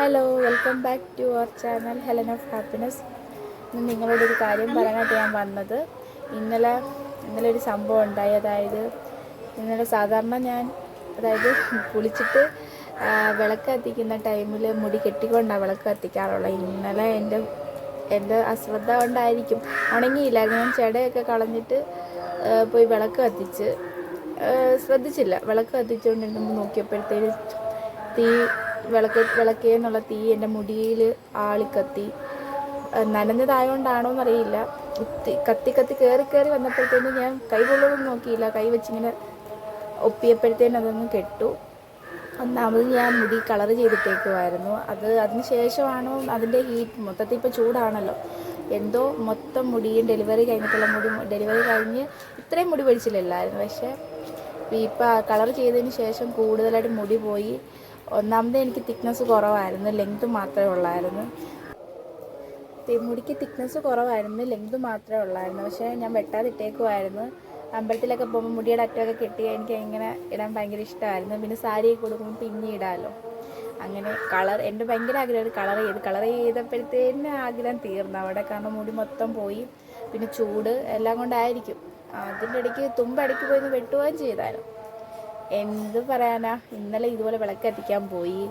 Hello welcome back to our channel Helen of happiness ഇന്ന് നിങ്ങളോട് ഒരു കാര്യം പറയാനായിട്ട് ഞാൻ വന്നത്. ഇന്നലെ ഇന്നലെ ഒരു സംഭവം ഉണ്ടായി. അതായത് ഇന്നലെ സാധാരണ ഞാൻ അതായത് കുളിച്ചിട്ട് വിളക്ക് കത്തിക്കുന്ന ടൈമിൽ മുടി കെട്ടിക്കൊണ്ടാണ് വിളക്ക് കത്തിക്കാറുള്ളത്. ഇന്നലെ എന്റെ എന്റെ അശ്രദ്ധ കൊണ്ടായിരിക്കും. ഉണങ്ങിയില്ലായിരുന്നു ഞാൻ ചെടയൊക്കെ കളഞ്ഞിട്ട് പോയി വിളക്ക് കത്തിച്ച് ശ്രദ്ധിച്ചില്ല. വിളക്ക് കത്തിച്ചുകൊണ്ടിരുന്നപ്പോൾ നോക്കിയപ്പോഴത്തേക്ക് തീ വിളക്ക് വിളക്കേ എന്നുള്ള തീ എന്റെ മുടിയിൽ ആളിക്കത്തി. കത്തി നനഞ്ഞതായോണ്ടാണോ എന്നറിയില്ല കുത്തി കത്തി കത്തി കയറി കയറി വന്നപ്പോഴത്തേനും ഞാൻ കൈ കൊള്ളൊന്നും നോക്കിയില്ല. കൈ വെച്ചിങ്ങനെ ഒപ്പിയപ്പോഴത്തേനും അതൊന്നും കെട്ടു. ഒന്നാമത് ഞാൻ മുടി കളർ ചെയ്തിട്ടേക്കുമായിരുന്നു അത് അതിന് ശേഷമാണോ അതിന്റെ ഹീറ്റ് മൊത്തത്തിൽ ഇപ്പോൾ ചൂടാണല്ലോ. എന്തോ മൊത്തം മുടിയും ഡെലിവറി കഴിഞ്ഞിട്ടുള്ള മുടി ഡെലിവറി കഴിഞ്ഞ് ഇത്രയും മുടി പൊഴിച്ചില്ലായിരുന്നു. പക്ഷേ ഇപ്പം കളർ ചെയ്തതിന് ശേഷം കൂടുതലായിട്ട് മുടി പോയി. ഒന്നാമത് എനിക്ക് തിക്നെസ് കുറവായിരുന്നു ലെങ്ത് മാത്രമേ ഉള്ളായിരുന്നു. മുടിക്ക് തിക്നെസ് കുറവായിരുന്നു ലെങ്ത് മാത്രമേ ഉള്ളായിരുന്നു. പക്ഷേ ഞാൻ വെട്ടാതിട്ടേക്കുമായിരുന്നു അമ്പലത്തിലൊക്കെ പോകുമ്പോൾ മുടിയുടെ അറ്റമൊക്കെ കെട്ടി എനിക്ക് ഇങ്ങനെ ഇടാൻ ഭയങ്കര ഇഷ്ടമായിരുന്നു. പിന്നെ സാരിയൊക്കെ കൊടുക്കുമ്പോൾ പിന്നെ ഇടാമല്ലോ അങ്ങനെ കളർ എന്റെ ഭയങ്കര ആഗ്രഹമാണ് കളർ ചെയ്ത്. കളർ ചെയ്തപ്പോഴത്തേന് ആഗ്രഹം തീർന്നു. അവിടെ കാരണം മുടി മൊത്തം പോയി. പിന്നെ ചൂട് എല്ലാം കൊണ്ടായിരിക്കും. അതിന്റെ ഇടയ്ക്ക് തുമ്പടയ്ക്ക് പോയി വെട്ടുകയും ചെയ്തായിരുന്നു. എന്ത് പറയാനാ ഇന്നലെ ഇതുപോലെ വിളക്ക് കത്തിക്കാൻ പോയി.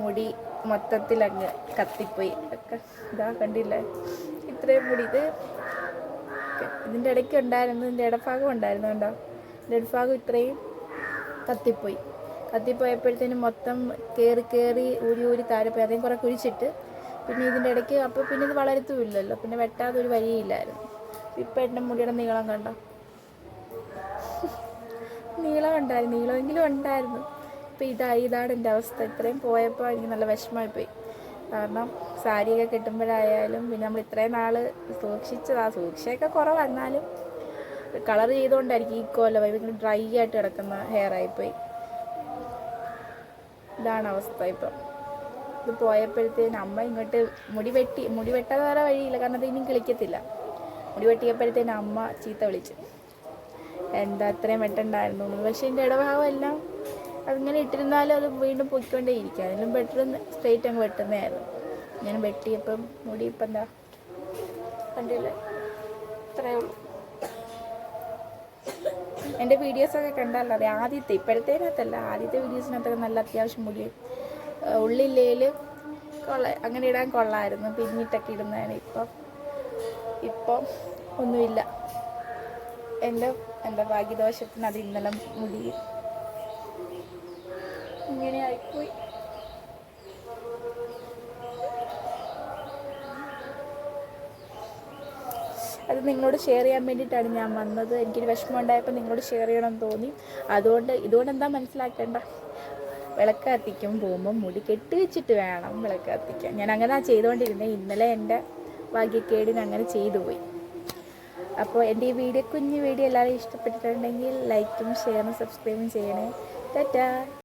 മുടി മൊത്തത്തിൽ അങ്ങ് കത്തിപ്പോയി. ഒക്കെ ഇതാ കണ്ടില്ലേ? ഇത്രയും മുടി. ഇത് ഇതിന്റെ ഇടയ്ക്ക് ഉണ്ടായിരുന്നു ഇതിന്റെ ഇടഭാഗം ഉണ്ടായിരുന്നു കണ്ടോ? ഇതിന്റെ ഇടഭാഗം ഇത്രയും കത്തിപ്പോയി. കത്തിപ്പോയപ്പോഴത്തേനും മൊത്തം കയറി കയറി ഊരി ഊരി താഴെ പോയി അതേം കുറേ കുഴിച്ചിട്ട് പിന്നെ ഇതിന്റെ ഇടയ്ക്ക് അപ്പോൾ പിന്നെ ഇത് വളരത്തുമില്ലല്ലോ. പിന്നെ വെട്ടാതെ ഒരു വഴിയില്ലായിരുന്നു. ഇപ്പം എന്റെ മുടിയുടെ നീളം കണ്ടോ? നീളം ഉണ്ടായിരുന്നു. നീളമെങ്കിലും ഉണ്ടായിരുന്നു. ഇപ്പം ഇതായി ഇതാണ് എന്റെ അവസ്ഥ. ഇത്രയും പോയപ്പോൾ എനിക്ക് നല്ല വിഷമമായി പോയി കാരണം സാരിയൊക്കെ കിട്ടുമ്പോഴായാലും പിന്നെ നമ്മൾ ഇത്രയും നാൾ സൂക്ഷിച്ചതാ. സൂക്ഷിച്ചൊക്കെ എന്നാലും കളർ ചെയ്തുകൊണ്ടായിരിക്കും ഈ കോലം ഭയങ്കര ഡ്രൈ ആയിട്ട് കിടക്കുന്ന ഹെയർ ആയിപ്പോയി. ഇതാണ് അവസ്ഥ ഇപ്പം. ഇത് പോയപ്പോഴത്തേന് അമ്മ ഇങ്ങോട്ട് മുടി വെട്ടി മുടി വെട്ടാതെ വേറെ വഴിയില്ല. കാരണം അത് ഇനിയും കിളിക്കത്തില്ല. മുടി വെട്ടിയപ്പോഴത്തേന് അമ്മ ചീത്ത വിളിച്ചു. എന്താ അത്രയും വെട്ടണ്ടായിരുന്നു? പക്ഷെ എന്റെ ഇടഭാഗം എല്ലാം അതിങ്ങനെ ഇട്ടിരുന്നാലും അത് വീണ്ടും പൊയ്ക്കൊണ്ടേ ഇരിക്കുക അതിലും ബെറ്റർ സ്ട്രെയിറ്റ് അങ്ങ് വെട്ടുന്നതായിരുന്നു. ഞാൻ വെട്ടിയപ്പം മുടി ഇപ്പം എന്താ? കണ്ടില്ലേ? ഇത്രയേ ഉള്ളൂ. എന്റെ വീഡിയോസൊക്കെ കണ്ടാലോ? അതെ ആദ്യത്തെ ഇപ്പോഴത്തേനകത്തല്ല ആദ്യത്തെ വീഡിയോസിനകത്തൊക്കെ നല്ല അത്യാവശ്യം മുടി ഉള്ളില്ലേൽ കൊള്ള അങ്ങനെ ഇടാൻ കൊള്ളായിരുന്നു. പിന്നിട്ടൊക്കെ ഇടുന്നതാണ് ഇപ്പം. ഇപ്പം ഒന്നുമില്ല. എന്റെ എന്റെ ഭാഗ്യദോഷത്തിന് അത് ഇന്നലെ മുടി ഇങ്ങനെ ആയിപ്പോയി. അത് നിങ്ങളോട് ഷെയർ ചെയ്യാൻ വേണ്ടിയിട്ടാണ് ഞാൻ വന്നത്. എനിക്കൊരു വിഷമം ഉണ്ടായപ്പോൾ നിങ്ങളോട് ഷെയർ ചെയ്യണമെന്ന് തോന്നി. അതുകൊണ്ട് ഇതുകൊണ്ട് എന്താ മനസ്സിലാക്കേണ്ട? വിളക്ക് കത്തിക്കും പോകുമ്പോൾ മുടി കെട്ടി വെച്ചിട്ട് വേണം വിളക്ക് കത്തിക്കാൻ ഞാൻ അങ്ങനെ ചെയ്തുകൊണ്ടിരുന്നത് ഇന്നലെ എന്റെ ഭാഗ്യക്കേടിന് അങ്ങനെ ചെയ്തു പോയി. അപ്പോൾ എന്റെ ഈ വീഡിയോ കുഞ്ഞു വീഡിയോ എല്ലാവരും ഇഷ്ടപ്പെട്ടിട്ടുണ്ടെങ്കിൽ ലൈക്കും ഷെയറും സബ്സ്ക്രൈബും ചെയ്യണേ. ടാറ്റാ.